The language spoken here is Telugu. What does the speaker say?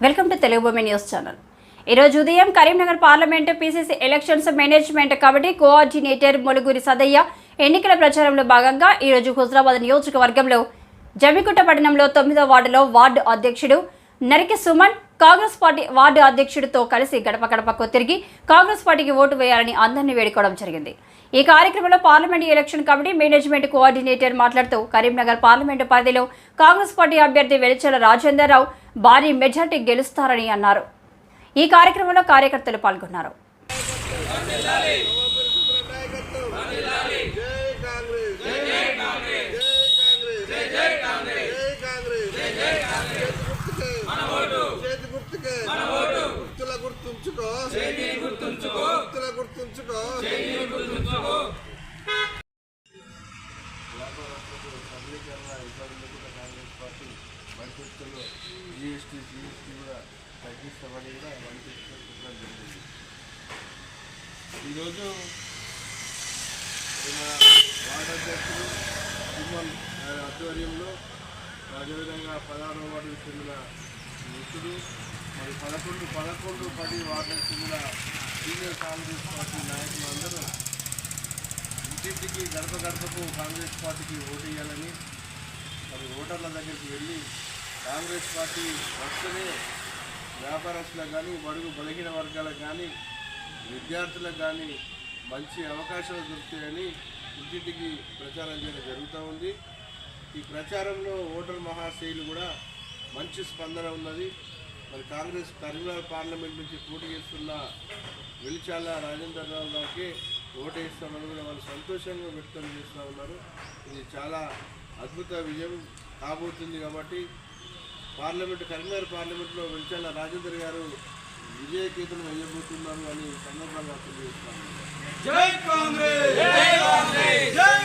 వెల్కమ్ టు తెలుగు భూమి న్యూస్ ఛానల్. ఈరోజు ఉదయం Karimnagar parliament PCC elections management committee coordinator Muluguri Sadayya ఎన్నికల ప్రచారంలో భాగంగా ఈరోజు హుజరాబాద్ నియోజకవర్గంలో జమికుంట పట్టణంలో తొమ్మిదో వార్డులో వార్డు అధ్యక్షుడు నరికి సుమన్ కాంగ్రెస్ పార్టీ వార్డు అధ్యక్షుడితో కలిసి గడప గడపకు తిరిగి కాంగ్రెస్ పార్టీకి ఓటు వేయాలని అందరినీ వేడుకోవడం జరిగింది. ఈ కార్యక్రమంలో parliament election committee management coordinator మాట్లాడుతూ కరీంనగర్ పార్లమెంటు పరిధిలో కాంగ్రెస్ పార్టీ అభ్యర్థి వెలిచెల రాజేందర్రావు భారీ మెజార్టీ గెలుస్తారని అన్నారు. ఈ కార్యక్రమంలో కార్యకర్తలు పాల్గొన్నారు జై కాంగ్రెస్ జై కాంగ్రెస్ జై కాంగ్రెస్ జై కాంగ్రెస్ జై కాంగ్రెస్ చేతి గుర్తుకే మన ఓటు గుర్తుల గుర్తుంచుకో. గుర్తుంచుకో గుర్తుంచుకో. చేతి గుర్తుంచుకో. సబలీకరణ ఇబ్బందులు కూడా కాంగ్రెస్ పార్టీ భవిష్యత్తులో జిఎస్టీ జిఎస్టీ కూడా తగ్గిస్తామని కూడా చెప్పడం జరిగింది ఈరోజు వార్డు అధ్యక్షుడు తిమ్మన్ గారి ఆధ్వర్యంలో అదేవిధంగా పదహారవ వార్డుకు చెందిన మిత్రుడు మరి పదకొండు పదకొండు పది వార్డులకు కూడా సీనియర్ కాంగ్రెస్ పార్టీ నాయకులు అందరూ ఇంటింటికి గడప గడపకు కాంగ్రెస్ పార్టీకి ఓటు వేయాలని మరి ఓటర్ల దగ్గరికి వెళ్ళి కాంగ్రెస్ పార్టీ వస్తేనే వ్యాపారస్తులకు కానీ బడుగు బలహీన వర్గాలకు కానీ విద్యార్థులకు కానీ మంచి అవకాశాలు దొరుకుతాయని ఇంటింటికి ప్రచారం చేయడం జరుగుతూ ఉంది. ఈ ప్రచారంలో ఓటర్ మహాశైలు కూడా మంచి స్పందన ఉన్నది. మరి కాంగ్రెస్ కరీంనగర్ పార్లమెంట్ నుంచి పోటీ చేస్తున్న వెలిచాల రాజేందర్ రావు గారికి ఓటేస్తామని కూడా వాళ్ళు సంతోషంగా వ్యక్తం చేస్తూ ఉన్నారు. ఇది చాలా అద్భుత విజయం కాబోతుంది కాబట్టి పార్లమెంట్ కరీంనగర్ పార్లమెంట్లో వెలిచాల రాజేందర్ గారు విజయకేతను వేయబోతున్నారు అని సందర్భంగా తెలియజేస్తాను. జై కాంగ్రెస్! జై కాంగ్రెస్! జై